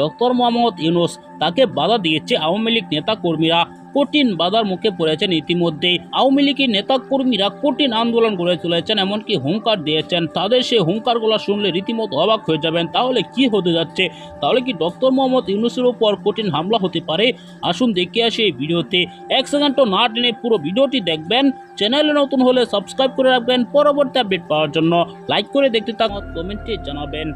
Doctor Mohammad Yunus. তাকে বাধা দিয়েছে আওয়ামী লীগ নেতা কর্মীরা কঠিন বাধার মুখে পড়েছেন ইতিমধ্যেই। আওয়ামী লীগের নেতা কর্মীরা কঠিন আন্দোলন গড়ে তুলেছেন, এমনকি হুঙ্কার দিয়েছেন। তাদের সেই হুঙ্কারগুলো শুনলে রীতিমতো অবাক হয়ে যাবেন। তাহলে কি হতে যাচ্ছে? তাহলে কি ডক্টর মোহাম্মদ ইউনুসের উপর কঠিন হামলা হতে পারে? আসুন দেখে আসি এই ভিডিওতে। এক সেকেন্ডও না টেনে পুরো ভিডিওটি দেখবেন। চ্যানেলে নতুন হলে সাবস্ক্রাইব করে রাখবেন। পরবর্তী আপডেট পাওয়ার জন্য লাইক করে দেখতে থাকুন, কমেন্টে জানাবেন।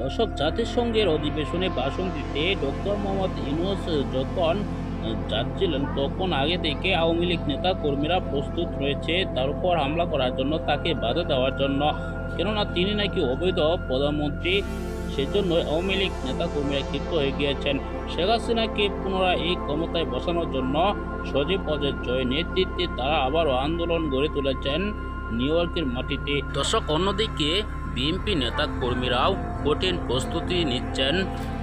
দর্শক, জাতিসংঘের অধিবেশনে ভাষণ দিতে ডক্টর মোহাম্মদ ইউনুস যখন যাচ্ছিলেন, তখন আগে থেকে আওয়ামী লীগ নেতা কর্মীরা প্রস্তুত রয়েছে। তার উপর হামলা করার জন্য তাকে বাধা দেওয়ার জন্য। কেননা, তিনি নাকি অবৈধ প্রধানমন্ত্রী, সেজন্য আওয়ামী লীগ নেতা কর্মীরা ক্ষিপ্ত হয়ে গিয়েছেন। শেখ হাসিনাকে পুনরায় এই ক্ষমতায় বসানোর জন্য সজীব অজয় জয় নেতৃত্বে তারা আবারও আন্দোলন গড়ে তুলেছেন নিউ ইয়র্কের মাটিতে। দর্শক, অন্যদিকে বিএনপি নেতা কর্মীরাও কঠিন প্রস্তুতি নিচ্ছেন।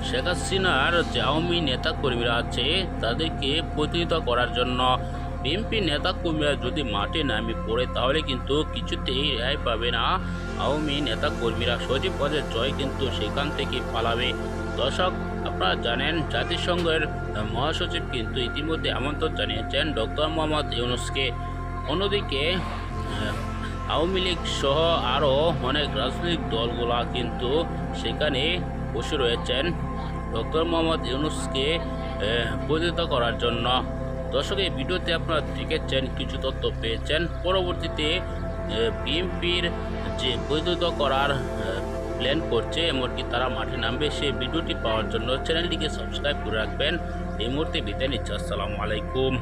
শেখ হাসিনার আওয়ামী নেতা কর্মীরা আছে তাদেরকে প্রতিহত করার জন্য। বিএনপি নেতা কর্মীরা যদি মাঠে নামে পড়ে, তাহলে কিন্তু কিছুতেই রেহাই পাবে না। আওয়ামী নেতা কর্মীরা সজীব পদের জয় কিন্তু সেখান থেকে পালাবে। দর্শক, আপনারা জানেন, জাতিসংঘের মহাসচিব কিন্তু ইতিমধ্যে আমন্ত্রণ জানিয়েছেন ডক্টর মোহাম্মদ ইউনুসকে। অন্যদিকে আওয়ামী লীগ সহ আরও অনেক রাজনৈতিক দলগুলা কিন্তু সেখানে বসে রয়েছেন ডক্টর মোহাম্মদ ইউনুসকে আহ, করার জন্য। দর্শক এই ভিডিওতে আপনারা দেখেছেন কিছু তথ্য পেয়েছেন। পরবর্তীতে বিএনপির যে বৈধত করার প্ল্যান করছে এমনকি তারা মাঠে নামবে সেই ভিডিওটি পাওয়ার জন্য চ্যানেলটিকে সাবস্ক্রাইব করে রাখবেন। এই মুহূর্তে বিদায় নিচ্ছে। আসসালামু আলাইকুম।